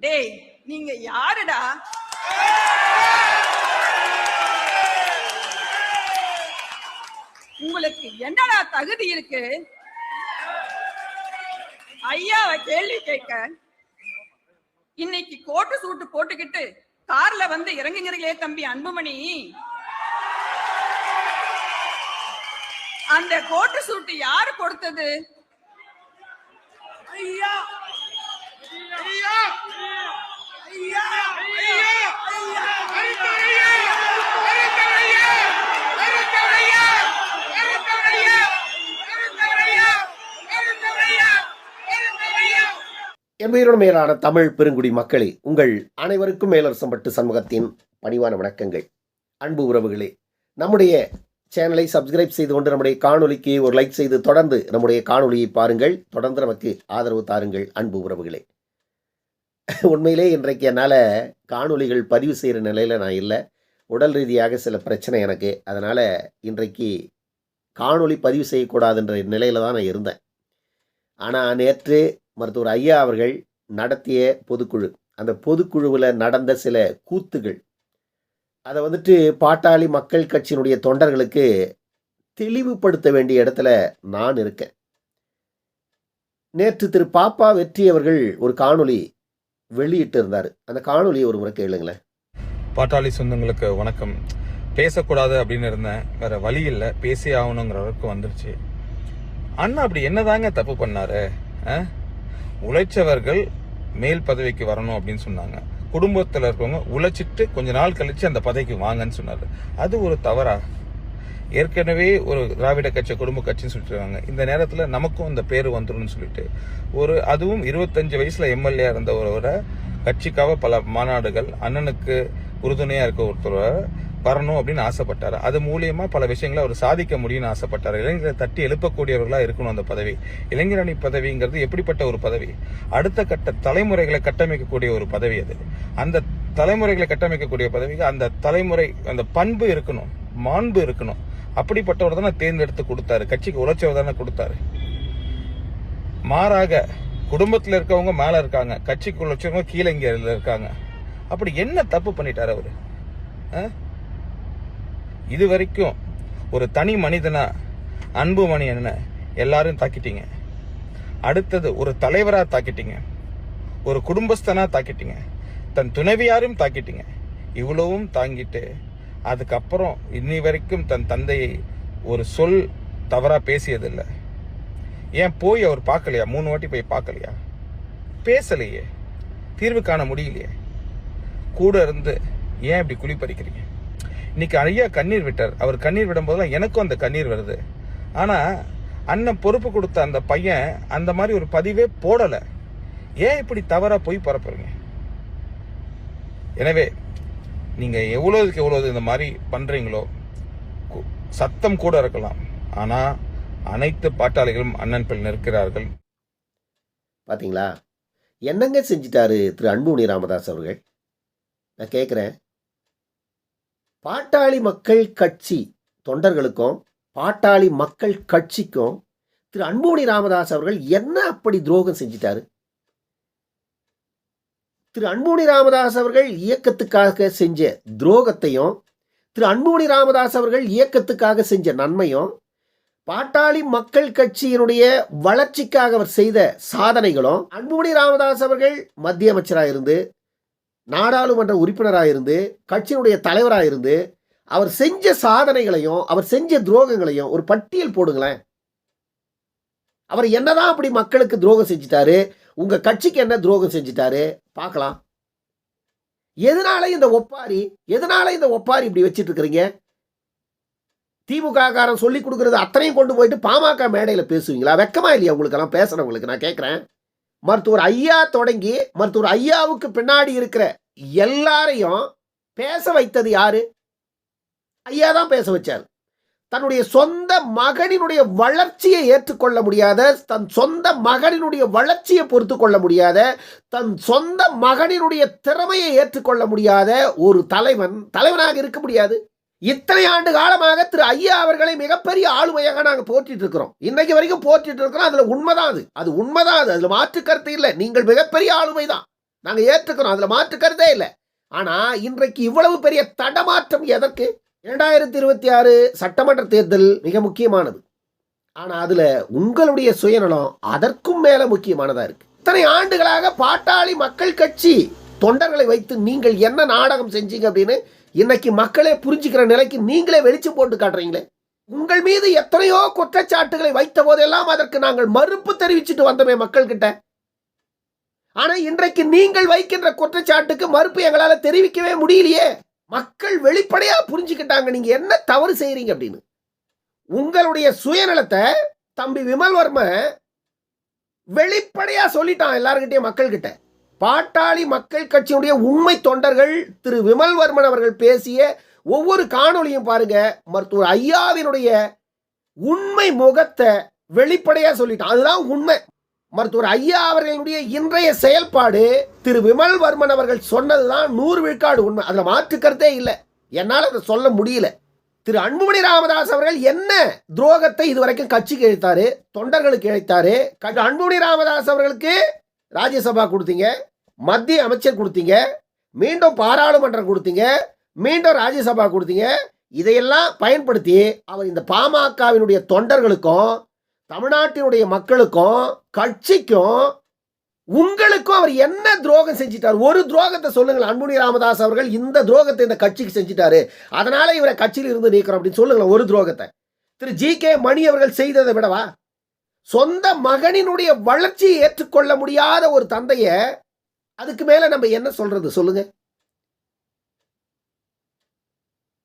டேய் நீங்க யாருடா? உங்களுக்கு என்னடா தகுதி இருக்கு? ஐயாவை கேள்வி கேட்க இன்னைக்கு கோட்டு சூட்டு போட்டுக்கிட்டு கார்ல வந்து இறங்குங்கிறீங்களே தம்பி அன்புமணி. அந்த கோட்டு சூட்டு யாரு கொடுத்தது? ஐயா என் உயிரோடு மேலான தமிழ் பெருங்குடி மக்களே உங்கள் அனைவருக்கும் மேலரசம்பட்டு சண்முகத்தின் பணிவான வணக்கங்கள். அன்பு உறவுகளே நம்முடைய சேனலை சப்ஸ்கிரைப் செய்து கொண்டு நம்முடைய காணொலிக்கு ஒரு லைக் செய்து தொடர்ந்து நம்முடைய காணொலியை பாருங்கள். தொடர்ந்து நமக்கு ஆதரவு தாருங்கள் அன்பு உறவுகளே. உண்மையிலே இன்றைக்கு என்னால் காணொலிகள் பதிவு செய்கிற நிலையில் நான் இல்லை. உடல் ரீதியாக சில பிரச்சனை எனக்கு. அதனால் இன்றைக்கு காணொலி பதிவு செய்யக்கூடாதுன்ற நிலையில் தான் நான் இருந்தேன். ஆனால் நேற்று மருத்துவர் ஐயா அவர்கள் நடத்திய பொதுக்குழு. அந்த பொதுக்குழுவில் நடந்த சில கூத்துகள். அதை வந்துட்டு பாட்டாளி மக்கள் கட்சியினுடைய தொண்டர்களுக்கு தெளிவுபடுத்த வேண்டிய இடத்துல நான் இருக்கேன். நேற்று திரு பாப்பா வெற்றி அவர்கள் ஒரு காணொளி வெளியிட்டு இருந்தார். அந்த காணொலியை ஒரு முறை கேளுங்களேன். பாட்டாளி சொந்தங்களுக்கு வணக்கம். பேசக்கூடாது அப்படின்னு இருந்தேன். வேற வழி இல்லை. பேசி ஆகணுங்கிற அளவுக்கு வந்துருச்சு. அண்ணா அப்படி என்னதாங்க தப்பு பண்ணாரு? ஆ? உழைச்சவர்கள் மேல் பதவிக்கு வரணும் அப்படின்னு சொன்னாங்க. குடும்பத்தில் இருக்கவங்க உழைச்சிட்டு கொஞ்ச நாள் கழித்து அந்த பதவிக்கு வாங்கன்னு சொன்னார். அது ஒரு தவறா? ஏற்கனவே ஒரு திராவிட கட்சி குடும்ப கட்சின்னு சொல்லிட்டு இருக்காங்க. இந்த நேரத்தில் நமக்கும் அந்த பேர் வந்துடும் சொல்லிட்டு. ஒரு அதுவும் இருபத்தஞ்சு வயசில் எம்எல்ஏ இருந்த ஒருவரை கட்சிக்காக பல மாநாடுகள் அண்ணனுக்கு உறுதுணையாக இருக்க ஒருத்தரை வரணும் அப்படின்னு ஆசைப்பட்டார். அது மூலியமா பல விஷயங்களை அவர் சாதிக்க முடியும்னு ஆசைப்பட்டார். இளைஞர்களை தட்டி எழுப்பக்கூடியவர்களா இருக்கணும் அந்த பதவி. இளைஞரணி பதவிங்கிறது எப்படிப்பட்ட ஒரு பதவி? அடுத்த கட்ட தலைமுறைகளை கட்டமைக்கக்கூடிய ஒரு பதவி அது. அந்த தலைமுறைகளை கட்டமைக்கக்கூடிய பதவிக்கு அந்த தலைமுறை அந்த பண்பு இருக்கணும். மாண்பு இருக்கணும். அப்படிப்பட்டவர் தானே தேர்ந்தெடுத்து கொடுத்தாரு. கட்சிக்கு உழைச்சவர் தானே கொடுத்தாரு. மாறாக குடும்பத்தில் இருக்கவங்க மேல இருக்காங்க. கட்சிக்கு உழைச்சவங்க கீழே இருக்காங்க. அப்படி என்ன தப்பு பண்ணிட்டாரு அவரு? ஆ? இது வரைக்கும் ஒரு தனி மனிதனா அன்புமணி என்ன எல்லாரும் தாக்கிட்டீங்க. அடுத்தது ஒரு தலைவராக தாக்கிட்டீங்க. ஒரு குடும்பஸ்தனா தாக்கிட்டீங்க. தன் துணைவியாரும் தாக்கிட்டீங்க. இவ்வளவும் தாங்கிட்டு அதுக்கப்புறம் இன்னி வரைக்கும் தன் தந்தையை ஒரு சொல் தவறாக பேசியதில்லை. ஏன் போய் அவர் பார்க்கலையா? மூணு வாட்டி போய் பார்க்கலையா? பேசலையே. தீர்வு காண முடியலையே. கூட இருந்து ஏன் இப்படி குழி பறிக்கிறீங்க? இன்னைக்கு ஐயா கண்ணீர் விட்டார். அவர் கண்ணீர் விடும்போதெல்லாம் எனக்கும் அந்த கண்ணீர் வருது. ஆனால் அண்ணன் பொறுப்பு கொடுத்த அந்த பையன் அந்த மாதிரி ஒரு பதிவே போடலை. ஏன் இப்படி தவறாக போய் பரப்புறீங்க? எனவே நீங்கள் எவ்வளோதுக்கு எவ்வளோது இந்த மாதிரி பண்ணுறீங்களோ சத்தம் கூட இருக்கலாம். ஆனால் அனைத்து பாட்டாளிகளும் அண்ணன் பில் நிற்கிறார்கள். பார்த்தீங்களா என்னங்க செஞ்சிட்டாரு திரு அன்புமணி ராமதாஸ் அவர்கள்? நான் கேட்குறேன் பாட்டாளி மக்கள் கட்சி தொண்டர்களுக்கும் பாட்டாளி மக்கள் கட்சிக்கும் திரு அன்புமணி ராமதாஸ் அவர்கள் என்ன அப்படி துரோகம் செஞ்சிட்டாரு? திரு அன்புமணி ராமதாஸ் அவர்கள் இயக்கத்துக்காக செஞ்ச துரோகத்தையும் திரு அன்புமணி ராமதாஸ் அவர்கள் இயக்கத்துக்காக செஞ்ச நன்மையும் பாட்டாளி மக்கள் கட்சியினுடைய வளர்ச்சிக்காக அவர் செய்த சாதனைகளும் அன்புமணி ராமதாஸ் அவர்கள் மத்திய அமைச்சராக இருந்து நாடாளுமன்ற உறுப்பினராக இருந்து கட்சியினுடைய தலைவராக இருந்து அவர் செஞ்ச சாதனைகளையும் அவர் செஞ்ச துரோகங்களையும் ஒரு பட்டியல் போடுங்களேன். அவர் என்னதான் அப்படி மக்களுக்கு துரோகம் செஞ்சிட்டாரு உங்க கட்சிக்கு என்ன துரோகம் செஞ்சிட்டாரு பார்க்கலாம். எதனால இந்த ஒப்பாரி எதனால இந்த ஒப்பாரி இப்படி வச்சிட்டு இருக்கிறீங்க திமுக காரன் சொல்லி கொடுக்கறது அத்தனையும் கொண்டு போயிட்டு பாமக மேடையில் பேசுவீங்களா? வெக்கமா இல்லையா உங்களுக்கெல்லாம் பேசுறவங்களுக்கு நான் கேட்குறேன் மருத்துவர் ஐயா தொடங்கி மருத்துவர் ஐயாவுக்கு பின்னாடி இருக்கிற எல்லாரையும் பேச வைத்தது யாரு? ஐயா தான் பேச வச்சார். தன்னுடைய சொந்த மகனினுடைய வளர்ச்சியை ஏற்றுக்கொள்ள முடியாத தன் சொந்த மகனினுடைய வளர்ச்சியை பொறுத்து கொள்ள முடியாத தன் சொந்த மகனினுடைய திறமையை ஏற்றுக்கொள்ள முடியாத ஒரு தலைவன் தலைவனாக இருக்க முடியாது. இத்தனை ஆண்டு காலமாக திரு ஐயா அவர்களை மிகப்பெரிய ஆளுமையாக நாங்கள் போற்றிட்டு இருக்கிறோம் இன்னைக்கு வரைக்கும் போற்றிட்டு இருக்கிறோம் அதுல உண்மைதான் அது. அது உண்மைதான் அது. அதுல மாற்று கருத்து இல்லை. நீங்கள் மிகப்பெரிய ஆளுமை தான் நாங்கள் ஏற்றுக்கிறோம். அதுல மாற்று கருத்தே இல்லை. ஆனா இன்றைக்கு இவ்வளவு பெரிய தடமாற்றம் எதற்கு? இரண்டாயிரத்தி இருபத்தி ஆறு சட்டமன்ற தேர்தல் மிக முக்கியமானது. ஆனா அதுல உங்களுடைய சுயநலம் அதற்கும் மேல முக்கியமானதா இருக்கு. இத்தனை ஆண்டுகளாக பாட்டாளி மக்கள் கட்சி தொண்டர்களை வைத்து நீங்கள் என்ன நாடகம் செஞ்சீங்க அப்படின்னு இன்னைக்கு மக்களே புரிஞ்சுக்கிற நிலைக்கு நீங்களே வெளிச்சம் போட்டு காட்டுறீங்களே. உங்கள் மீது எத்தனையோ குற்றச்சாட்டுகளை வைத்த போதெல்லாம் அதற்கு நாங்கள் மறுப்பு தெரிவிச்சுட்டு வந்தோமே மக்கள் கிட்ட ஆனா இன்றைக்கு நீங்கள் வைக்கின்ற குற்றச்சாட்டுக்கு மறுப்பு எங்களால தெரிவிக்கவே முடியலையே. மக்கள் வெளிப்படையா புரிஞ்சுக்கிட்டாங்க. நீங்க என்ன தவறு செய்கிறீங்க அப்படின்னு. உங்களுடைய சுயநலத்தை தம்பி விமல் வர்ம வெளிப்படையா சொல்லிட்டான் எல்லார்கிட்டயும் மக்கள்கிட்ட. பாட்டாளி மக்கள் கட்சியினுடைய உண்மை தொண்டர்கள் திரு விமல்வர்மன் அவர்கள் பேசிய ஒவ்வொரு காணொளியும் பாருங்க மருத்துவர் ஐயாவினுடைய உண்மை முகத்தை வெளிப்படையா சொல்லிட்டான். அதுதான் உண்மை. மருத்துவர் ஐயா அவர்களுடைய இன்றைய செயல்பாடு திரு விமல்வர்மன் அவர்கள் சொன்னதுதான் நூறு விழுக்காடு உண்மை. அதில் மாற்றுக்கிறதே இல்லை. என்னால் அதை சொல்ல முடியல. திரு அன்புமணி ராமதாஸ் அவர்கள் என்ன துரோகத்தை இதுவரைக்கும் கட்சிக்கு இழைத்தாரு தொண்டர்களுக்கு இழைத்தாரு? க- அன்புமணி ராமதாஸ் அவர்களுக்கு ராஜ்யசபா கொடுத்தீங்க. மத்திய அமைச்சர் கொடுத்தீங்க மீண்டும் பாராளுமன்றம் கொடுத்தீங்க மீண்டும் ராஜ்யசபா கொடுத்தீங்க இதையெல்லாம் பயன்படுத்தி அவர் இந்த பாமகவினுடைய தொண்டர்களுக்கும் தமிழ்நாட்டினுடைய மக்களுக்கும் கட்சிக்கும் உங்களுக்கும் அவர் என்ன துரோகம் செஞ்சிட்டார்? ஒரு துரோகத்தை சொல்லுங்கள் அன்புனி ராமதாஸ் அவர்கள் இந்த துரோகத்தை இந்த கட்சிக்கு செஞ்சிட்டாரு. அதனால இவரை கட்சியில் இருந்து நீக்கிறோம் அப்படின்னு சொல்லுங்களேன் ஒரு துரோகத்தை. திரு ஜி கே மணி அவர்கள் செய்ததை விடவா? சொந்த மகனினுடைய வளர்ச்சியை ஏற்றுக்கொள்ள முடியாத ஒரு தந்தைய அதுக்கு மேல நம்ம என்ன சொல்றது? சொல்லுங்க.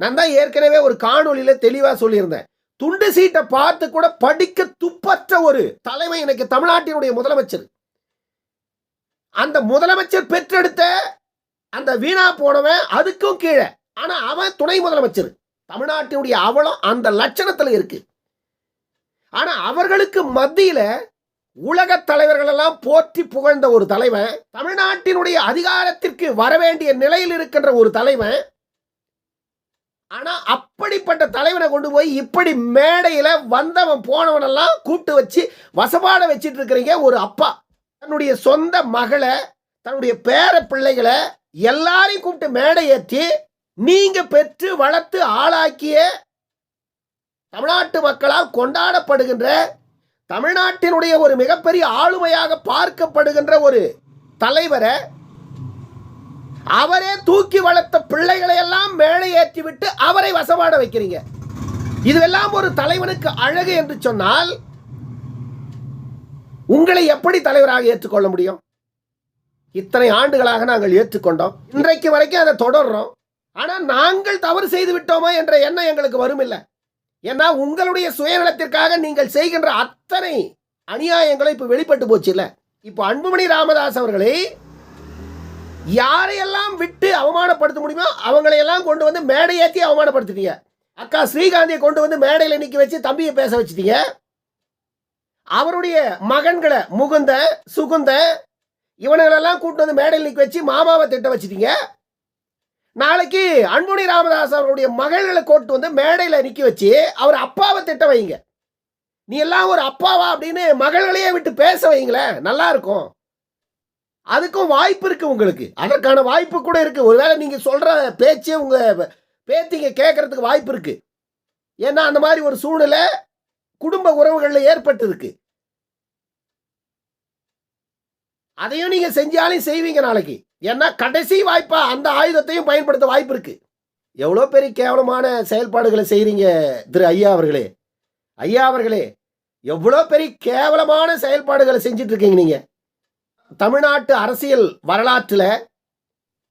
நான் தான் ஏற்கனவே ஒரு காணொளியில தெளிவா சொல்லியிருந்தேன். துண்டு சீட்டை பார்த்து கூட படிக்க துப்பற்ற ஒரு தலைமை எனக்கு தமிழ்நாட்டினுடைய முதலமைச்சர். அந்த முதலமைச்சர் பெற்றெடுத்த அந்த வீணா போனவன் அதுக்கும் கீழே. ஆனா அவன் துணை முதலமைச்சர். தமிழ்நாட்டினுடைய அவலம் அந்த லட்சணத்துல இருக்கு. ஆனா அவர்களுக்கு மத்தியில உலக தலைவர்கள் எல்லாம் போற்றி புகழ்ந்த ஒரு தலைவன் தமிழ்நாட்டினுடைய அதிகாரத்திற்கு வரவேண்டிய நிலையில் இருக்கின்ற ஒரு தலைவன். ஆனா அப்படிப்பட்ட தலைவனை கொண்டு போய் இப்படி மேடையில வந்தவன் போனவனெல்லாம் கூப்பிட்டு வச்சு வசபாட வச்சிட்டு இருக்கிறீங்க ஒரு அப்பா. தன்னுடைய சொந்த மகளை தன்னுடைய பேர பிள்ளைகளை எல்லாரையும் கூப்பிட்டு மேடை ஏற்றி நீங்க பெற்று வளர்த்து ஆளாக்கிய தமிழ்நாட்டு மக்களால் கொண்டாடப்படுகின்ற தமிழ்நாட்டினுடைய ஒரு மிகப்பெரிய ஆளுமையாக பார்க்கப்படுகின்ற ஒரு தலைவரை அவரே தூக்கி வளர்த்த பிள்ளைகளை எல்லாம் மேலே ஏற்றிவிட்டு அவரை வசமாட வைக்கிறீங்க. இதுவெல்லாம் ஒரு தலைவனுக்கு அழகு என்று சொன்னால் உங்களை எப்படி தலைவராக ஏற்றுக்கொள்ள முடியும்? இத்தனை ஆண்டுகளாக நாங்கள் ஏற்றுக்கொண்டோம். இன்றைக்கு வரைக்கும் அதை தொடர்றோம். ஆனால் நாங்கள் தவறு செய்து விட்டோமா என்ற எண்ணம் எங்களுக்கு வரும் இல்லை ஏன்னா உங்களுடைய சுயநலத்திற்காக நீங்கள் செய்கின்ற அத்தனை அநியாயங்களும் இப்போ வெளிப்பட்டு போச்சு இல்லை இப்போ அன்புமணி ராமதாஸ் அவர்களை யாரையெல்லாம் விட்டு அவமானப்படுத்த முடியுமோ அவங்களையெல்லாம் கொண்டு வந்து மேடையேற்றி அவமானப்படுத்திட்டீங்க. அக்கா ஸ்ரீகாந்தியை கொண்டு வந்து மேடையில் நிற்க வச்சு தம்பியை பேச வச்சிட்டீங்க. அவருடைய மகன்களை முகுந்த சுகுந்த இவனுங்களெல்லாம் கூட்டு வந்து மேடையில் நிற்க வச்சு மாமாவை திட்ட வச்சுட்டீங்க. நாளைக்கு அன்புணி ராமதாஸ் அவருடைய மகள்களை கூட்டு வந்து மேடையில் நிற்க வச்சு அவர் அப்பாவை திட்ட வைங்க. நீ எல்லாம் ஒரு அப்பாவா அப்படின்னு மகள்களையே விட்டு பேச வைங்களேன் நல்லா இருக்கும். அதுக்கும் வாய்ப்பு இருக்கு உங்களுக்கு. அதற்கான வாய்ப்பு கூட இருக்கு. ஒருவேளை நீங்க சொல்ற பேச்சே உங்க பேத்திங்க கேட்கறதுக்கு வாய்ப்பு இருக்கு. ஏன்னா அந்த மாதிரி ஒரு சூழ்நிலை குடும்ப உறவுகளில் ஏற்பட்டு இருக்கு அதையும் நீங்க செஞ்சாலும் செய்வீங்க நாளைக்கு. ஏன்னா கடைசி வாய்ப்பா அந்த ஆயுதத்தையும் பயன்படுத்த வாய்ப்பு இருக்கு. எவ்வளோ பெரிய கேவலமான செயல்பாடுகளை செய்கிறீங்க திரு ஐயா அவர்களே. ஐயா அவர்களே எவ்வளோ பெரிய கேவலமான செயல்பாடுகளை செஞ்சிட்டு இருக்கீங்க நீங்க. தமிழ்நாட்டு அரசியல் வரலாற்றில்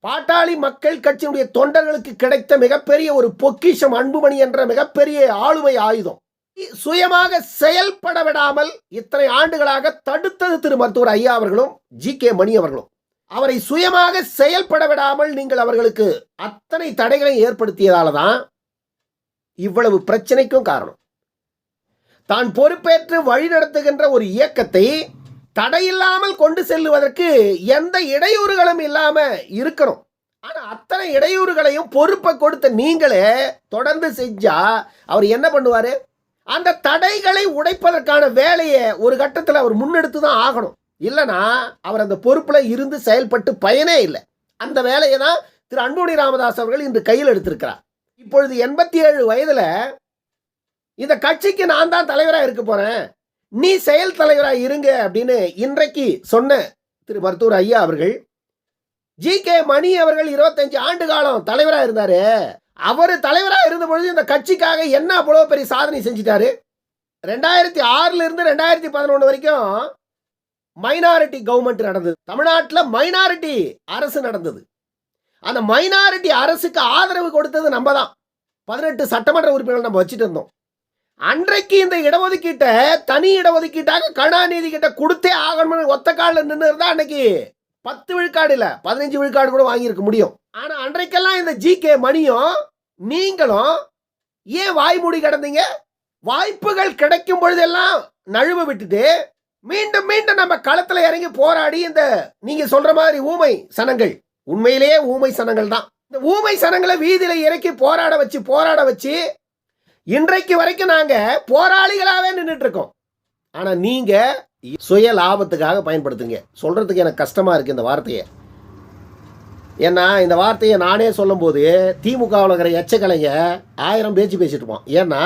பாட்டாளி மக்கள் கட்சியினுடைய தொண்டர்களுக்கு கிடைத்த மிகப்பெரிய ஒரு பொக்கிஷம் அன்புமணி என்ற மிகப்பெரிய ஆளுமை ஆயுதம். சுயமாக செயல்பட விடாமல் இத்தனை ஆண்டுகளாக தடுத்தது திரு மருத்துவர் ஐயா அவர்களும் ஜி கே மணி அவர்களும். அவரை சுயமாக செயல்பட விடாமல் நீங்கள் அவர்களுக்கு அத்தனை தடைகளை ஏற்படுத்தியதால தான் இவ்வளவு பிரச்சனைக்கும் காரணம். தான் பொறுப்பேற்று வழிநடத்துகின்ற ஒரு இயக்கத்தை தடையில்லாமல் கொண்டு செல்லுவதற்கு எந்த இடையூறுகளும் இல்லாமல் இருக்கணும். ஆனால் அத்தனை இடையூறுகளையும் பொறுப்பை கொடுத்த நீங்களே தொடர்ந்து செஞ்சா அவர் என்ன பண்ணுவார்? அந்த தடைகளை உடைப்பதற்கான வேலையை ஒரு கட்டத்தில் அவர் முன்னெடுத்து தான் ஆகணும். இல்லைனா அவர் அந்த பொறுப்பில் இருந்து செயல்பட்டு பயனே இல்லை. அந்த வேலையை தான் திரு அன்புமணி ராமதாஸ் அவர்கள் இன்று கையில் எடுத்திருக்கிறார். இப்பொழுது எண்பத்தி ஏழு வயதில் இந்த கட்சிக்கு நான் தான் தலைவராக இருக்க போகிறேன் நீ செயல் தலைவராக இருங்க அப்படின்னு இன்றைக்கு சொன்ன திரு மருத்துவர் ஐயா அவர்கள் ஜி கே மணி அவர்கள் இருபத்தஞ்சு ஆண்டு காலம் தலைவராக இருந்தார். அவர் தலைவராக இருந்த பொழுது இந்த கட்சிக்காக என்ன அவ்வளோ பெரிய சாதனை செஞ்சிட்டாரு? ரெண்டாயிரத்தி ஆறுல இருந்து ரெண்டாயிரத்தி பதினொன்று வரைக்கும் மைனாரிட்டி கவர்மெண்ட் நடந்தது. தமிழ்நாட்டில் மைனாரிட்டி அரசு நடந்தது. அந்த மைனாரிட்டி அரசுக்கு ஆதரவு கொடுத்தது நம்ம தான் பதினெட்டு சட்டமன்ற உறுப்பினர்கள் நம்ம வச்சுட்டு இருந்தோம். அன்றைக்கு இந்த இடஒதுக்கீட்டை தனி இடஒதுக்கீட்டாக கருணாநிதி கிட்ட கொடுத்தே ஆகணும்னு ஒத்த காலில் நின்று இருந்தால் அன்னைக்கு பத்து விழுக்காடு இல்லை பதினஞ்சு விழுக்காடு கூட வாங்கியிருக்க முடியும். ஆனால் அன்றைக்கெல்லாம் இந்த ஜி கே மணியும் நீங்களும் ஏன் வாய்மூடி கிடந்தீங்க? வாய்ப்புகள் கிடைக்கும் பொழுதெல்லாம் நழுவ விட்டுட்டு மீண்டும் மீண்டும் நம்ம களத்தில் இறங்கி போராடி இந்த நீங்க சொல்ற மாதிரி ஊமை சனங்கள். உண்மையிலேயே ஊமை சனங்கள் தான். இந்த ஊமை சனங்களை வீதியில இறக்கி போராட வச்சு போராட வச்சு இன்றைக்கு வரைக்கும் நாங்க போராளிகளாவே நின்றுட்டு இருக்கோம். ஆனா நீங்க சுய லாபத்துக்காக பயன்படுத்துங்க. சொல்றதுக்கு எனக்கு கஷ்டமா இருக்கு இந்த வார்த்தையை. ஏன்னா இந்த வார்த்தையை நானே சொல்லும்போது திமுகவில் இருக்கிற எச்சக்கலைங்க ஆயிரம் பேச்சு பேசிட்டு இருப்போம் ஏன்னா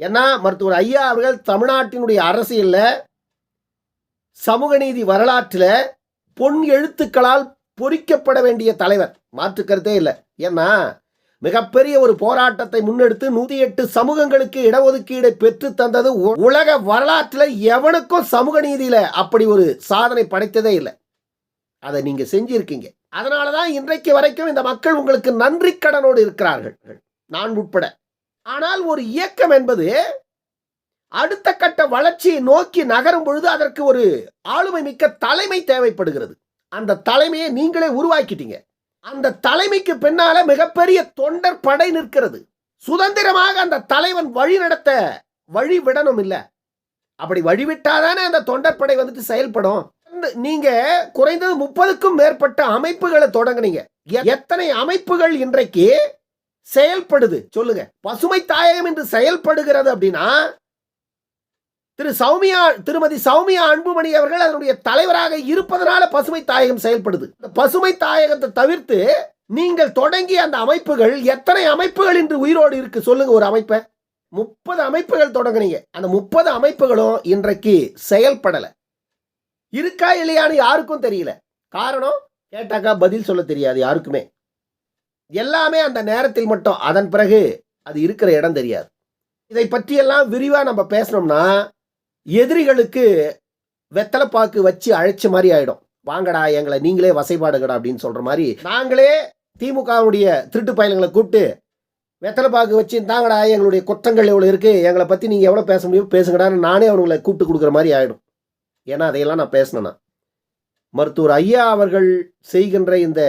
ஏன்னா மருத்துவர் ஐயா அவர்கள் தமிழ்நாட்டினுடைய அரசியலில் சமூக நீதி வரலாற்றில் பொன் எழுத்துக்களால் பொறிக்கப்பட வேண்டிய தலைவர். மாற்று கருத்தே இல்லை. ஏன்னா மிகப்பெரிய ஒரு போராட்டத்தை முன்னெடுத்து நூத்தி எட்டு சமூகங்களுக்கு இடஒதுக்கீடை பெற்று தந்தது உ- உலக வரலாற்றில் எவனுக்கும் சமூக நீதியில் அப்படி ஒரு சாதனை படைத்ததே இல்லை. அதை நீங்க செஞ்சிருக்கீங்க. அதனால தான் இன்றைக்கு வரைக்கும் இந்த மக்கள் உங்களுக்கு நன்றி கடனோடு இருக்கிறார்கள். நான் உட்பட. ஆனால் ஒரு இயக்கம் என்பது அடுத்த கட்ட வளர்ச்சியை நோக்கி நகரும் பொழுது அதற்கு ஒரு ஆளுமை மிக்க தலைமை தேவைப்படுகிறது. அந்த தலைமையை நீங்களே உருவாக்கிட்டீங்க. அந்த தலைமைக்கு பின்னால மிகப்பெரிய தொண்டர் படை நிற்கிறது. சுதந்திரமாக அந்த தலைவன் வழி நடத்த வழி விடணும் இல்ல. அப்படி வழிவிட்டாதானே அந்த தொண்டர் படை வந்துட்டு செயல்படும். இந்த- நீங்க குறைந்தது முப்பதுக்கும் மேற்பட்ட அமைப்புகளை தொடங்குனீங்க. எ- எத்தனை அமைப்புகள் இன்றைக்கு செயல்படுது? சொல்லுங்க. பசுமை தாயகம் என்று செயல்படுகிறது அப்படின்னா திரு சௌமியா திருமதி சௌமியா அன்புமணி அவர்கள் அதனுடைய தலைவராக இருப்பதனால பசுமை தாயகம் செயல்படுது. இந்த பசுமை தாயகத்தை தவிர்த்து நீங்கள் தொடங்கிய அந்த அமைப்புகள் எத்தனை அமைப்புகள் இன்று உயிரோடு இருக்கு சொல்லுங்க ஒரு அமைப்பை. முப்பது அமைப்புகள் தொடங்குனீங்க. அந்த முப்பது அமைப்புகளும் இன்றைக்கு செயல்படலை. இருக்கா இல்லையான்னு யாருக்கும் தெரியல. காரணம் கேட்டாக்கா பதில் சொல்ல தெரியாது யாருக்குமே. எல்லாமே அந்த நேரத்தில் மட்டும். அதன் பிறகு அது இருக்கிற இடம் தெரியாது. இதை பற்றியெல்லாம் விரிவாக நம்ம பேசணும்னா எதிரிகளுக்கு வெத்தலைப்பாக்கு வச்சு அழைச்ச மாதிரி ஆயிடும். வாங்கடா எங்களை நீங்களே வசைபாடுங்கடா அப்படின்னு சொல்ற மாதிரி நாங்களே திமுகவுடைய திருட்டு பயணங்களை கூப்பிட்டு வெத்தலைப்பாக்கு வச்சு தாங்கடா எங்களுடைய குற்றங்கள் எவ்வளோ இருக்கு எங்களை பற்றி நீங்கள் எவ்வளோ பேச முடியும் பேசுங்கடான்னு நானே அவங்களை கூப்பிட்டு கொடுக்குற மாதிரி ஆயிடும். ஏன்னா அதையெல்லாம் நான் பேசினேன்னா மருத்துவர் ஐயா அவர்கள் செய்கின்ற இந்த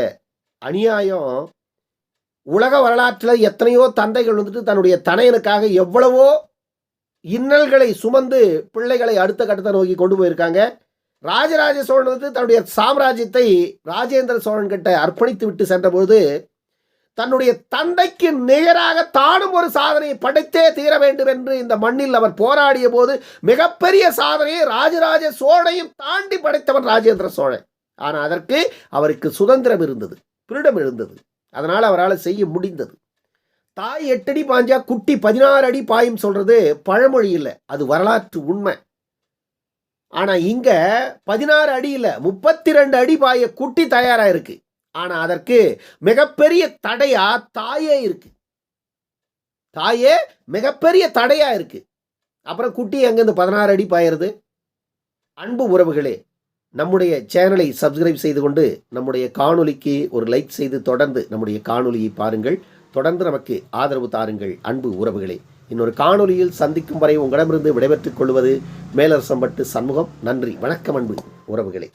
அநியாயம் உலக வரலாற்றில் எத்தனையோ தந்தைகள் வந்துட்டு தன்னுடைய தனையனுக்காக எவ்வளவோ இன்னல்களை சுமந்து பிள்ளைகளை அடுத்த கட்டத்தை நோக்கி கொண்டு போயிருக்காங்க. ராஜராஜ சோழன் வந்து தன்னுடைய சாம்ராஜ்யத்தை ராஜேந்திர சோழன் கிட்ட அர்ப்பணித்து விட்டு சென்றபோது தன்னுடைய தந்தைக்கு நிகராக தானும் ஒரு சாதனையை படைத்தே தீர வேண்டும் என்று இந்த மண்ணில் அவர் போராடிய போது மிகப்பெரிய சாதனையை ராஜராஜ சோழனையும் தாண்டி படைத்தவன் ராஜேந்திர சோழன். ஆனால் அதற்கு அவருக்கு சுதந்திரம் இருந்தது ஃப்ரீடம் இருந்தது. அதனால் அவரால் செய்ய முடிந்தது. தாய் எட்டடி பாஞ்சா குட்டி பதினாறு அடி பாயும் சொல்றது பழமொழி இல்லை. அது வரலாற்று உண்மை. ஆனா இங்க பதினாறு அடி இல்ல முப்பத்தி ரெண்டு அடி பாய குட்டி தயாரா இருக்கு. ஆனா அதற்கு மிகப்பெரிய தடையா தாயே இருக்கு. தாயே மிகப்பெரிய தடையா இருக்கு. அப்புறம் குட்டி எங்கேருந்து பதினாறு அடி பாயிருது அன்பு உறவுகளே நம்முடைய சேனலை சப்ஸ்கிரைப் செய்து கொண்டு நம்முடைய காணொலிக்கு ஒரு லைக் செய்து தொடர்ந்து நம்முடைய காணொலியை பாருங்கள். தொடர்ந்து நமக்கு ஆதரவு தாருங்கள் அன்பு உறவுகளே. இன்னொரு காணொலியில் சந்திக்கும் வரை உங்களிடமிருந்து விடைபெற்றுக் கொள்வது மேலரசம்பட்டு சண்முகம். நன்றி வணக்கம் அன்பு உறவுகளே.